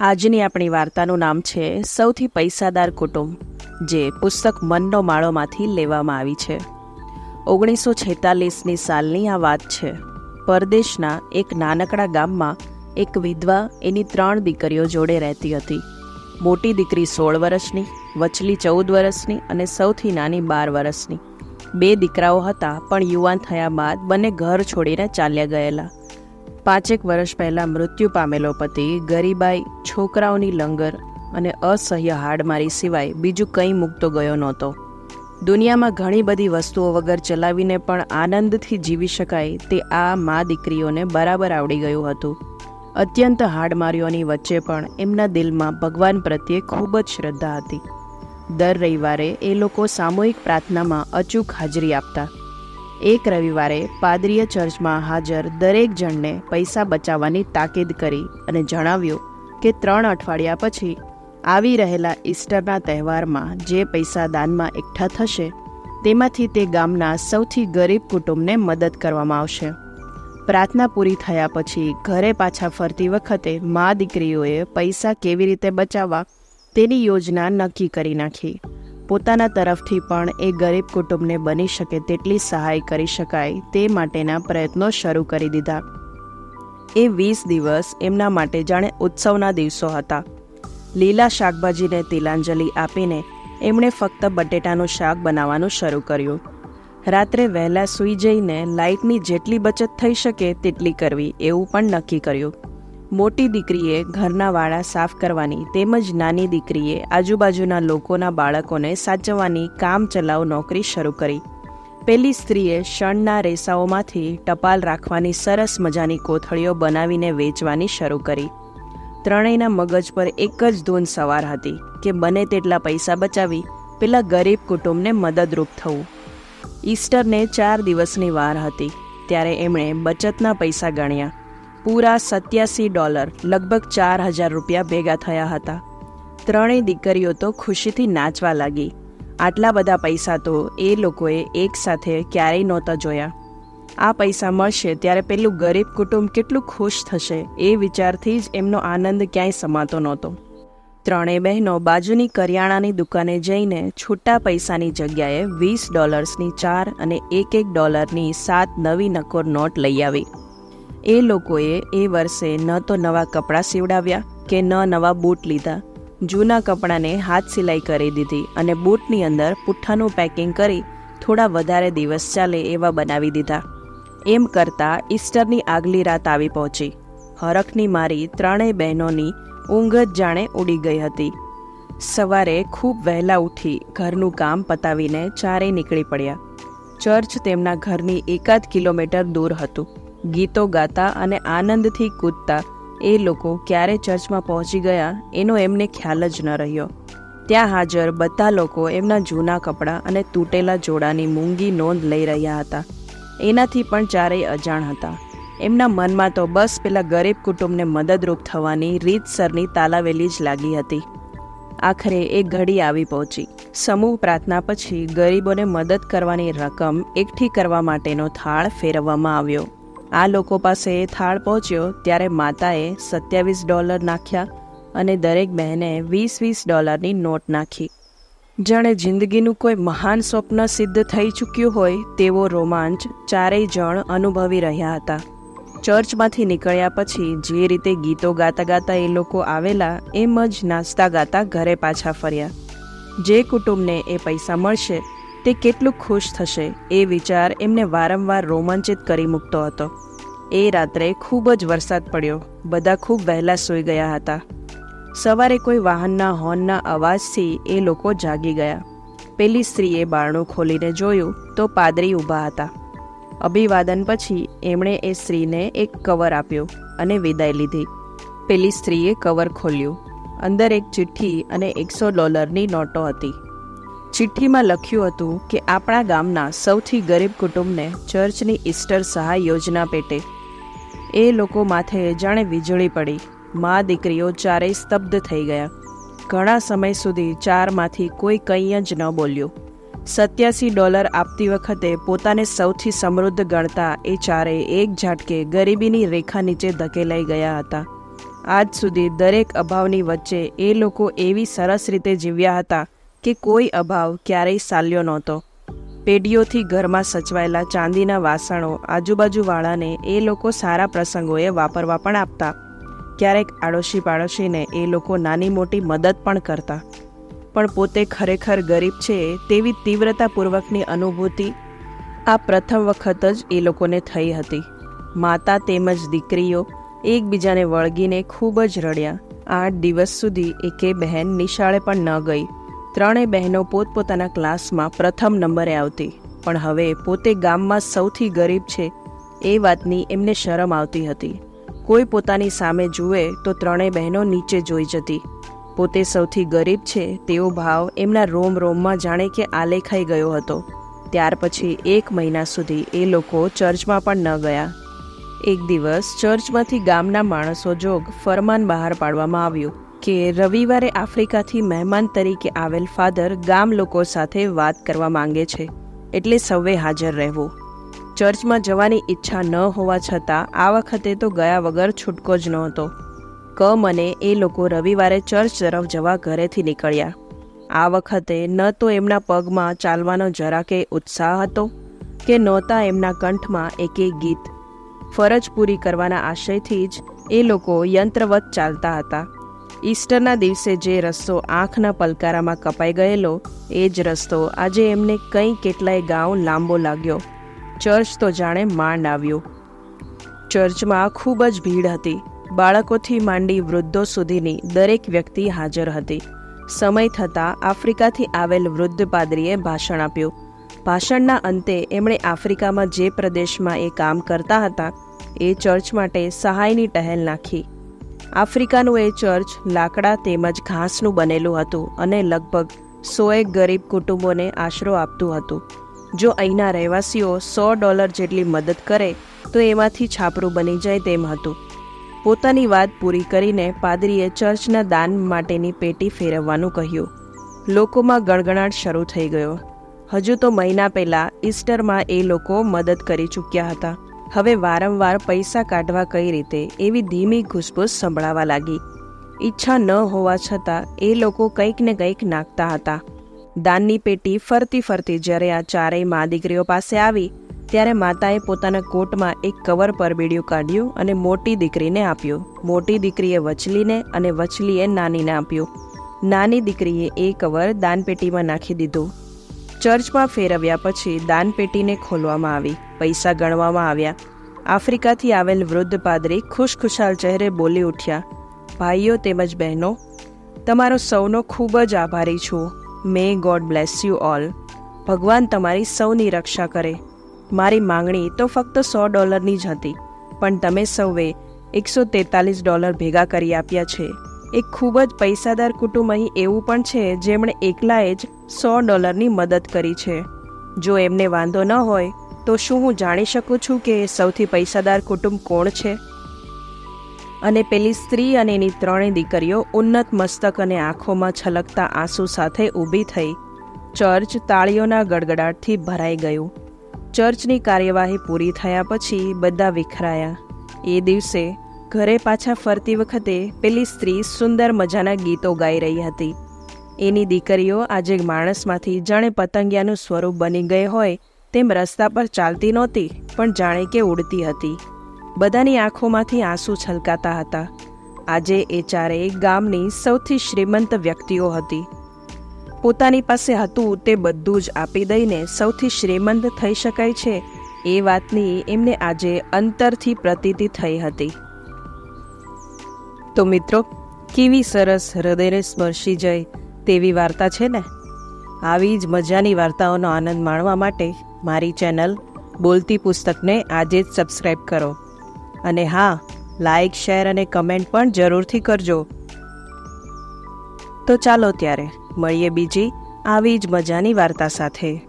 આજની આપણી વાર્તાનું નામ છે સૌથી પૈસાદાર કુટુંબ, જે પુસ્તક મનનો માળોમાંથી લેવામાં આવી છે. ઓગણીસો છેતાલીસની સાલની આ વાત છે. પરદેશના એક નાનકડા ગામમાં એક વિધવા એની ત્રણ દીકરીઓ જોડે રહેતી હતી. મોટી દીકરી સોળ વર્ષની, વચલી ચૌદ વર્ષની અને સૌથી નાની બાર વર્ષની. બે દીકરાઓ હતા, પણ યુવાન થયા બાદ બંને ઘર છોડીને ચાલ્યા ગયેલા. પાંચેક વર્ષ પહેલાં મૃત્યુ પામેલો પતિ ગરીબાઈ, છોકરાઓની લંગર અને અસહ્ય હાડમારી સિવાય બીજું કંઈ મૂકતો ગયો નહોતો. દુનિયામાં ઘણી બધી વસ્તુઓ વગર ચલાવીને પણ આનંદથી જીવી શકાય તે આ મા દીકરીઓને બરાબર આવડી ગયું હતું. અત્યંત હાડમારીઓની વચ્ચે પણ એમના દિલમાં ભગવાન પ્રત્યે ખૂબ જ શ્રદ્ધા હતી. દર રવિવારે એ લોકો સામૂહિક પ્રાર્થનામાં અચૂક હાજરી આપતા. એક રવિવારે પાદરીય ચર્ચમાં હાજર દરેક જણને પૈસા બચાવવાની તાકીદ કરી અને જણાવ્યું કે ત્રણ અઠવાડિયા પછી આવી રહેલા ઈસ્ટરના તહેવારમાં જે પૈસા દાનમાં એકઠા થશે, તેમાંથી તે ગામના સૌથી ગરીબ કુટુંબને મદદ કરવામાં આવશે. પ્રાર્થના પૂરી થયા પછી ઘરે પાછા ફરતી વખતે મા દીકરીઓએ પૈસા કેવી રીતે બચાવવા તેની યોજના નક્કી કરી નાખી. પોતાના તરફથી પણ એ ગરીબ કુટુંબને બની શકે તેટલી સહાય કરી શકાય તે માટેના પ્રયત્નો શરૂ કરી દીધા. એ વીસ દિવસ એમના માટે જાણે ઉત્સવના દિવસો હતા. લીલા શાકભાજીને તિલાંજલિ આપીને એમણે ફક્ત બટેટાનું શાક બનાવવાનું શરૂ કર્યું. રાત્રે વહેલા સૂઈ જઈને લાઇટની જેટલી બચત થઈ શકે તેટલી કરવી એવું પણ નક્કી કર્યું. મોટી દીકરીએ ઘરના વાળા સાફ કરવાની તેમજ નાની દીકરીએ આજુબાજુના લોકોના બાળકોને સાચવવાની કામ ચલાવ નોકરી શરૂ કરી. પેલી સ્ત્રીએ શણના રેસાઓમાંથી ટપાલ રાખવાની સરસ મજાની કોથળીઓ બનાવીને વેચવાની શરૂ કરી. ત્રણેયના મગજ પર એક જ ધૂન સવાર હતી કે બને તેટલા પૈસા બચાવી પેલા ગરીબ કુટુંબને મદદરૂપ થવું. ઈસ્ટરને ચાર દિવસની વાર હતી, ત્યારે એમણે બચતના પૈસા ગણ્યા. પૂરા સત્યાસી ડોલર, લગભગ ચાર હજાર રૂપિયા ભેગા થયા હતા. ત્રણેય દીકરીઓ તો ખુશીથી નાચવા લાગી. આટલા બધા પૈસા તો એ લોકોએ એકસાથે ક્યારેય નહોતા જોયા. આ પૈસા મળશે ત્યારે પેલું ગરીબ કુટુંબ કેટલું ખુશ થશે એ વિચારથી જ એમનો આનંદ ક્યાંય સમાતો નહોતો. ત્રણેય બહેનો બાજુની કરિયાણાની દુકાને જઈને છૂટા પૈસાની જગ્યાએ વીસ ડોલર્સની ચાર અને એક એક ડોલરની સાત નવી નકોર નોટ લઈ આવી. એ લોકોએ એ વર્ષે ન તો નવા કપડાં સીવડાવ્યા કે ન નવા બૂટ લીધા. જૂના કપડાંને હાથ સિલાઈ કરી દીધી અને બૂટની અંદર પુઠ્ઠાનું પેકિંગ કરી થોડા વધારે દિવસ ચાલે એવા બનાવી દીધા. એમ કરતાં ઈસ્ટરની આગલી રાત આવી પહોંચી. હરખની મારી ત્રણેય બહેનોની ઊંઘ જ જાણે ઉડી ગઈ હતી. સવારે ખૂબ વહેલા ઉઠી ઘરનું કામ પતાવીને ચારેય નીકળી પડ્યા. ચર્ચ તેમના ઘરની એકાદ કિલોમીટર દૂર હતું. ગીતો ગાતા અને આનંદથી કૂદતા એ લોકો ક્યારે ચર્ચમાં પહોંચી ગયા એનો એમને ખ્યાલ જ ન રહ્યો. ત્યાં હાજર બધા લોકો એમના જૂના કપડાં અને તૂટેલા જોડાની મૂંગી નોંધ લઈ રહ્યા હતા. એનાથી પણ ચારેય અજાણ હતા. એમના મનમાં તો બસ પેલા ગરીબ કુટુંબને મદદરૂપ થવાની રીતસરની તાલાવેલી જ લાગી હતી. આખરે એક ઘડી આવી પહોંચી. સમૂહ પ્રાર્થના પછી ગરીબોને મદદ કરવાની રકમ એકઠી કરવા માટેનો થાળ ફેરવવામાં આવ્યો. આ લોકો પાસે એ થાળ પહોંચ્યો ત્યારે માતાએ સત્યાવીસ ડોલર નાખ્યા અને દરેક બહેને વીસ વીસ ડોલરની નોટ નાખી. જાણે જિંદગીનું કોઈ મહાન સ્વપ્ન સિદ્ધ થઈ ચૂક્યું હોય તેવો રોમાંચ ચારેય જણ અનુભવી રહ્યા હતા. ચર્ચમાંથી નીકળ્યા પછી જે રીતે ગીતો ગાતા ગાતા એ લોકો આવેલા એમ જ નાચતા ગાતા ઘરે પાછા ફર્યા. જે કુટુંબને એ પૈસા મળશે તે કેટલું ખુશ થશે એ વિચાર એમને વારંવાર રોમાંચિત કરી મૂકતો હતો. એ રાત્રે ખૂબ જ વરસાદ પડ્યો. બધા ખૂબ વહેલા સૂઈ ગયા હતા. સવારે કોઈ વાહનના હોર્નના અવાજથી એ લોકો જાગી ગયા. પેલી સ્ત્રીએ બારણું ખોલીને જોયું તો પાદરી ઊભા હતા. અભિવાદન પછી એમણે એ સ્ત્રીને એક કવર આપ્યો અને વિદાય લીધી. પેલી સ્ત્રીએ કવર ખોલ્યું. અંદર એક ચિઠ્ઠી અને એકસો ડોલરની નોટો હતી. ચિઠ્ઠીમાં લખ્યું હતું કે આપણા ગામના સૌથી ગરીબ કુટુંબને ચર્ચની ઈસ્ટર સહાય યોજના પેટે. એ લોકો માથે જાણે વીજળી પડી. મા દીકરીઓ ચારેય સ્તબ્ધ થઈ ગયા. ઘણા સમય સુધી ચારમાંથી કોઈ કંઈ જ ન બોલ્યું. સત્યાસી ડોલર આપતી વખતે પોતાને સૌથી સમૃદ્ધ ગણતા એ ચારે એક ઝાટકે ગરીબીની રેખા નીચે ધકેલાઈ ગયા હતા. આજ સુધી દરેક અભાવની વચ્ચે એ લોકો એવી સરસ રીતે જીવ્યા હતા કે કોઈ અભાવ ક્યારેય સાલ્યો નહોતો. પેઢીઓથી ઘરમાં સચવાયેલા ચાંદીના વાસણો આજુબાજુવાળાને એ લોકો સારા પ્રસંગોએ વાપરવા પણ આપતા. ક્યારેક આડોશી પાડોશીને એ લોકો નાની મોટી મદદ પણ કરતા. પણ પોતે ખરેખર ગરીબ છે તેવી તીવ્રતાપૂર્વકની અનુભૂતિ આ પ્રથમ વખત જ એ લોકોને થઈ હતી. માતા તેમજ દીકરીઓ એકબીજાને વળગીને ખૂબ જ રડ્યા. આઠ દિવસ સુધી એકે બહેન નિશાળે પણ ન ગઈ. ત્રણેય બહેનો પોતપોતાના ક્લાસમાં પ્રથમ નંબરે આવતી. પણ હવે પોતે ગામમાં સૌથી ગરીબ છે, એ વાતની એમને શરમ આવતી હતી. કોઈ પોતાની સામે જુએ તો ત્રણેય બહેનો નીચે જોઈ જતી. પોતે સૌથી ગરીબ છે તેવો ભાવ એમના રોમ રોમમાં જાણે કે આલેખાઈ ગયો હતો. ત્યાર પછી એક મહિના સુધી એ લોકો ચર્ચમાં પણ ન ગયા. એક દિવસ ચર્ચમાંથી ગામના માણસો જોગ ફરમાન બહાર પાડવામાં આવ્યું. કે રવિવારે આફ્રિકાથી મહેમાન તરીકે આવેલ ફાધર ગામ લોકો સાથે વાત કરવા માંગે છે, એટલે સૌએ હાજર રહેવું. ચર્ચમાં જવાની ઈચ્છા ન હોવા છતાં આ વખતે તો ગયા વગર છૂટકો જ નહોતો. ક મને એ લોકો રવિવારે ચર્ચ તરફ જવા ઘરેથી નીકળ્યા. આ વખતે ન તો એમના પગમાં ચાલવાનો જરાકે ઉત્સાહ હતો, કે નહોતા એમના કંઠમાં એકેય ગીત. ફરજ પૂરી કરવાના આશયથી જ એ લોકો યંત્રવત ચાલતા હતા. ઈસ્ટરના દિવસે જે રસ્તો આંખના પલકારામાં કપાઈ ગયેલો, એ જ રસ્તો આજે એમને કંઈ કેટલાય ગાંવ લાંબો લાગ્યો. ચર્ચ તો જાણે માંડ આવ્યું. ચર્ચમાં ખૂબ જ ભીડ હતી. બાળકોથી માંડી વૃદ્ધો સુધીની દરેક વ્યક્તિ હાજર હતી. સમય થતાં આફ્રિકાથી આવેલ વૃદ્ધ પાદરીએ ભાષણ આપ્યું. ભાષણના અંતે એમણે આફ્રિકામાં જે પ્રદેશમાં એ કામ કરતા હતા, એ ચર્ચ માટે સહાયની ટહેલ નાખી. આફ્રિકાનું એ ચર્ચ લાકડા તેમજ ઘાસનું બનેલું હતું અને લગભગ સોએક ગરીબ કુટુંબોને આશરો આપતું હતું. જો અહીંના રહેવાસીઓ સો ડોલર જેટલી મદદ કરે, તો એમાંથી છાપરું બની જાય તેમ હતું. પોતાની વાત પૂરી કરીને પાદરીએ ચર્ચના દાન માટેની પેટી ફેરવવાનું કહ્યું. લોકોમાં ગણગણાટ શરૂ થઈ ગયો. હજુ તો મહિના પહેલાં ઈસ્ટરમાં એ લોકો મદદ કરી ચૂક્યા હતા. હવે વારંવાર પૈસા કાઢવા કઈ રીતે એવી ધીમી ઘૂસપૂસ સંભળાવા લાગી. ઈચ્છા ન હોવા છતાં એ લોકો કંઈક ને કંઈક નાખતા હતા. દાનની પેટી ફરતી ફરતી જ્યારે આ ચારેય મા દીકરીઓ પાસે આવી, ત્યારે માતાએ પોતાના કોટમાં એક કવર પરબીડિયું કાઢ્યું અને મોટી દીકરીને આપ્યું. મોટી દીકરીએ વચલીને અને વચલીએ નાનીને આપ્યું. નાની દીકરીએ એ કવર દાનપેટીમાં નાખી દીધું. ચર્ચમાં ફેરવ્યા પછી દાનપેટીને ખોલવામાં આવી, પૈસા ગણવામાં આવ્યા. આફ્રિકાથી આવેલ વૃદ્ધ પાદરી ખુશખુશાલ ચહેરે બોલી ઉઠ્યા, ભાઈઓ તેમજ બહેનો, તમારો સૌનો ખૂબ જ આભારી છું. May God bless you all ભગવાન તમારી સૌની રક્ષા કરે. મારી માંગણી તો ફક્ત સો ડોલરની જ હતી, પણ તમે સૌએ એકસો તેતાલીસ ડોલર ભેગા કરી આપ્યા છે. એક ખૂબ જ પૈસાદાર કુટુંબ અહીં એવું પણ છે, જેમણે એકલાએ જ સો ડોલરની મદદ કરી છે. જો એમને વાંધો ન હોય, તો શું હું જાણી શકું છું કે સૌથી પૈસાદાર કુટુંબ કોણ છે? અને પેલી સ્ત્રી અને એની ત્રણેય દીકરીઓ ઉન્નત મસ્તક અને આંખોમાં છલકતા આંસુ સાથે ઊભી થઈ ચર્ચ તાળીઓના ગડગડાટથી ભરાઈ ગયું. ચર્ચની કાર્યવાહી પૂરી થયા પછી બધા વિખરાયા. એ દિવસે ઘરે પાછા ફરતી વખતે પેલી સ્ત્રી સુંદર મજાના ગીતો ગાઈ રહી હતી. એની દીકરીઓ આજે માણસમાંથી જાણે પતંગિયાનું સ્વરૂપ બની ગઈ હોય તેમ રસ્તા પર ચાલતી નહોતી, પણ જાણે કે ઉડતી હતી. બધાની આંખોમાંથી આંસુ છલકાતા હતા. આજે એ ચારેય ગામની સૌથી શ્રીમંત વ્યક્તિઓ હતી. પોતાની પાસે હતું તે બધું જ આપી દઈને સૌથી શ્રીમંત થઈ શકાય છે એ વાતની એમને આજે અંતરથી પ્રતીતિ થઈ હતી. તો મિત્રો, કેવી સરસ હૃદયને સ્પર્શી જાય તેવી વાર્તા છે ને? આવી જ મજાની વાર્તાઓનો આનંદ માણવા માટે મારી ચેનલ બોલતી પુસ્તકને આજે જ સબસ્ક્રાઈબ કરો. અને હા લાઈક શેર અને કમેન્ટ પણ જરૂરથી કરજો. તો ચાલો ત્યારે મળીએ બીજી આવી જ મજાની વાર્તા સાથે.